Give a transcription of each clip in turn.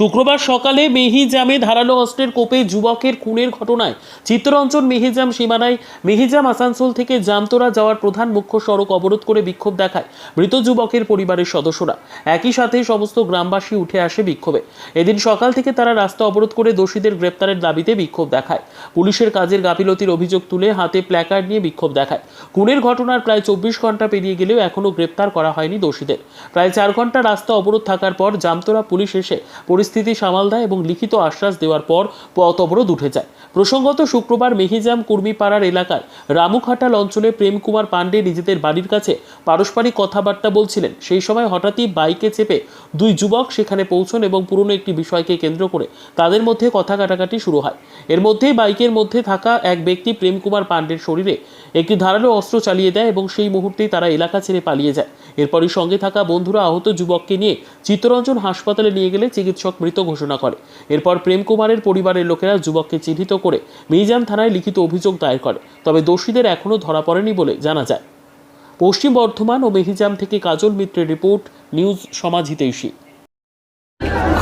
শুক্রবার সকালে মেহিজামে ধারালো অস্ত্রের কোপে যুবকের খুনের ঘটনায় চিত্তরঞ্জন মেহিজাম সীমানায় মেহিজাম আসানসোল থেকে জামতোরা যাওয়ার প্রধান মুখ্য সড়ক অবরোধ করে বিক্ষোভ দেখায় মৃত যুবকের পরিবারের সদস্যরা। একই সাথে সমস্ত গ্রামবাসী উঠে আসে বিক্ষোভে। এদিন সকাল থেকে তারা রাস্তা অবরোধ করে দোষীদের গ্রেপ্তারের দাবিতে বিক্ষোভ দেখায়। পুলিশের কাজের গাফিলতির অভিযোগ তুলে হাতে প্ল্যাকার্ড নিয়ে বিক্ষোভ দেখায়। খুনের ঘটনার প্রায় চব্বিশ ঘণ্টা পেরিয়ে গেলেও এখনও গ্রেপ্তার করা হয়নি দোষীদের। প্রায় চার ঘণ্টা রাস্তা অবরোধ থাকার পর জামতোরা পুলিশ এসে পরিস্থিতি সামাল দেয় এবং লিখিত আশ্বাস দেওয়ার পর পথ অবরোধ উঠে যায়। প্রসঙ্গত, শুক্রবার মেহিজাম কুর্মিপাড়ার এলাকার রামুখাটাল অঞ্চলে প্রেমকুমার পাণ্ডে নিজেদের বাড়ির কাছে পারস্পরিক কথাবার্তা বলছিলেন। সেই সময় হঠাৎই বাইকে চেপে দুই যুবক সেখানে পৌঁছন এবং পুরনো একটি বিষয়কে কেন্দ্র করে তাদের মধ্যে কথা কাটাকাটি শুরু হয়। এর মধ্যেই বাইকের মধ্যে থাকা এক ব্যক্তি প্রেমকুমার পাণ্ডের শরীরে একটি ধারালো অস্ত্র চালিয়ে দেয় এবং সেই মুহূর্তেই তারা এলাকা ছেড়ে পালিয়ে যায়। এরপরই সঙ্গে থাকা বন্ধুরা আহত যুবককে নিয়ে চিত্তরঞ্জন হাসপাতালে নিয়ে গেলে চিকিৎসক মৃত ঘোষণা করে এরপর প্রেম কুমারের পরিবারের লোকেরা যুবককে চিহ্নিত করে মিজাম থানায় লিখিত অভিযোগ দায়ের করে তবে দোষীদের এখনও ধরা পড়েনি বলে জানা যায় পশ্চিম বর্ধমান ও মেহিজাম থেকে কাজল মিত্রের রিপোর্ট নিউজ সমাজ হিতৈষী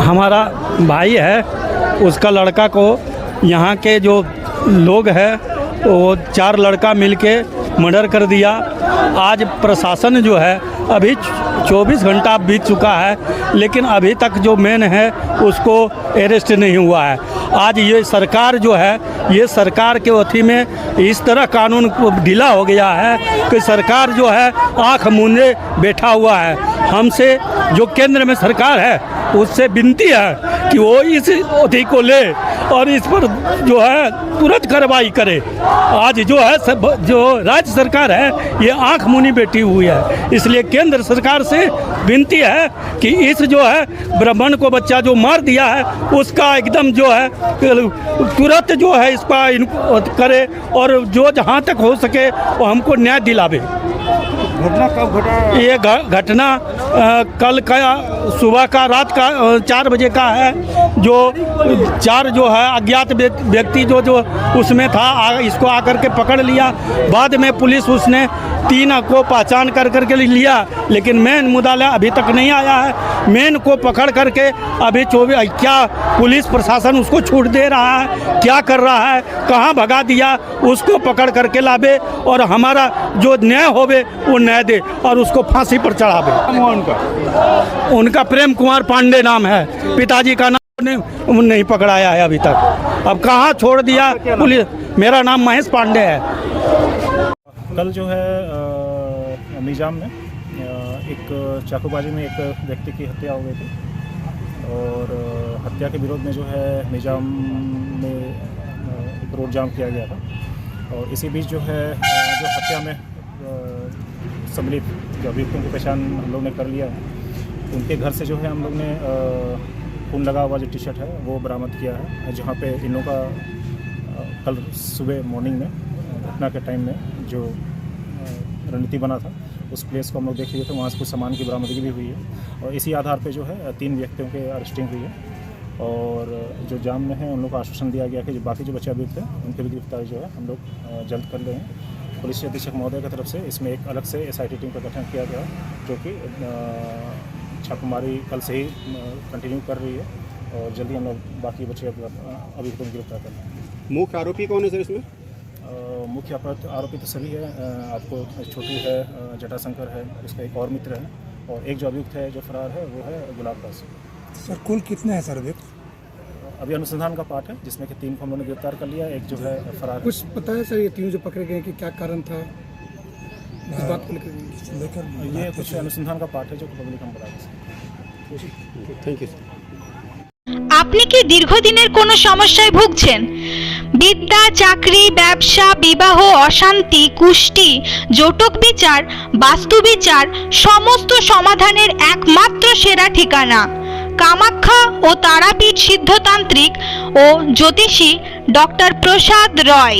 हमारा भाई है उसका लड़का को यहाँ के जो लोग हैं वो चार लड़का मिलके मर्डर कर दिया आज प्रशासन जो है अभी 24 घंटा बीत चुका है, लेकिन अभी तक जो मेन है, उसको अरेस्ट नहीं हुआ है। आज ये सरकार जो है, ये सरकार के अथी में इस तरह कानून ढीला हो गया है कि सरकार जो है, आँख मूंदे बैठा हुआ है। हमसे जो केंद्र में सरकार है, उससे विनती है कि वो इस अथी को ले और इस पर जो है तुरंत कार्रवाई करे। आज जो है सब, जो राज्य सरकार है, ये आँख मुनी बैठी हुई है। इसलिए केंद्र सरकार से विनती है कि इस जो है ब्राह्मण को बच्चा जो मार दिया है, उसका एकदम जो है, तुरंत जो है इस पर करे और जो जहाँ तक हो सके वो हमको न्याय दिलावे। घटना कब घटा? ये घटना कल का, सुबह का, रात का चार बजे का है। जो चार जो है अज्ञात व्यक्ति जो जो उसमें था आ, इसको आकर के पकड़ लिया। बाद में पुलिस उसने तीन को पहचान कर करके लिया लेकिन मेन मुदाला अभी तक नहीं आया है। मेन को पकड़ करके अभी चौबीस क्या पुलिस प्रशासन उसको छूट दे रहा है क्या कर रहा है कहाँ भगा दिया उसको पकड़ करके लावे और हमारा जो न्याय होवे वो न्याय दे और उसको फांसी पर चढ़ावे। उनका? उनका प्रेम कुमार पांडे नाम है। पिताजी का नाम नहीं, नहीं पकड़ाया है अभी तक। अब कहाँ छोड़ दिया पुलिस? मेरा नाम महेश पांडे है। कल जो है निज़ाम में एक चाकूबाजी में एक व्यक्ति की हत्या हो गई थी। और हत्या के विरोध में जो है निज़ाम में एक रोड जाम किया गया था। और इसी बीच जो है जो हत्या में सम्मिलित जो अभियुक्तों की पहचान हम लोग ने कर लिया उनके घर से जो है हम लोग ने खून लगा हुआ जो टी शर्ट है, वो बरामद किया है, जहाँ पे इन लोगों का कल सुबह मॉर्निंग में, घटना के टाइम में जो रणनीति बना था, उस प्लेस को हम लोग देख लिए थे, वहाँ से कुछ सामान की बरामदगी भी हुई है। और इसी आधार पे जो है, तीन व्यक्तियों के अरेस्टिंग हुई है। और जो जाम में है, उन लोग को आश्वासन दिया गया कि जो बाकी जो बच्चे अभी थे, उनकी भी गिरफ्तारी जो है, हम लोग जल्द कर लेंगे पुलिस अधीक्षक महोदय की तरफ़ से इसमें एक अलग से एसआईटी टीम का गठन किया गया, जो कि छापेमारी कल से ही कंटिन्यू कर रही है और जल्दी हम लोग बाकी बच्चे अभियुक्तों को गिरफ़्तार कर लेंगे। मुख्य आरोपी कौन है सर इसमें? मुख्य अपराध आरोपी तो सभी है। आपको छोटू है जटाशंकर है उसका एक और मित्र है और एक जो अभियुक्त है जो फरार है वो है गुलाब दास। सर कुल कितने हैं सर अभियुक्त? अभी अनुसंधान का पार्ट है जिसमें कि तीन को हम लोगों ने गिरफ़्तार कर लिया एक जो है फरार कुछ पता है सर ये तीनों जो पकड़े गए कि क्या कारण था? इस बात को लेकर लेकर ये कुछ अनुसंधान का पार्ट है जो पब्लिक हम बता सकते थैंक यू আপনি কি দীর্ঘদিনের কোনো সমস্যায় ভুগছেন বিদ্যা চাকরি ব্যবসা বিবাহ অশান্তি কুষ্টি জটক বিচার বাস্তু বিচার সমস্ত সমাধানের একমাত্র সেরা ঠিকানা কামাখ্যা ও তারাপীঠ সিদ্ধতান্ত্রিক ও জ্যোতিষী ডক্টর প্রসাদ রয়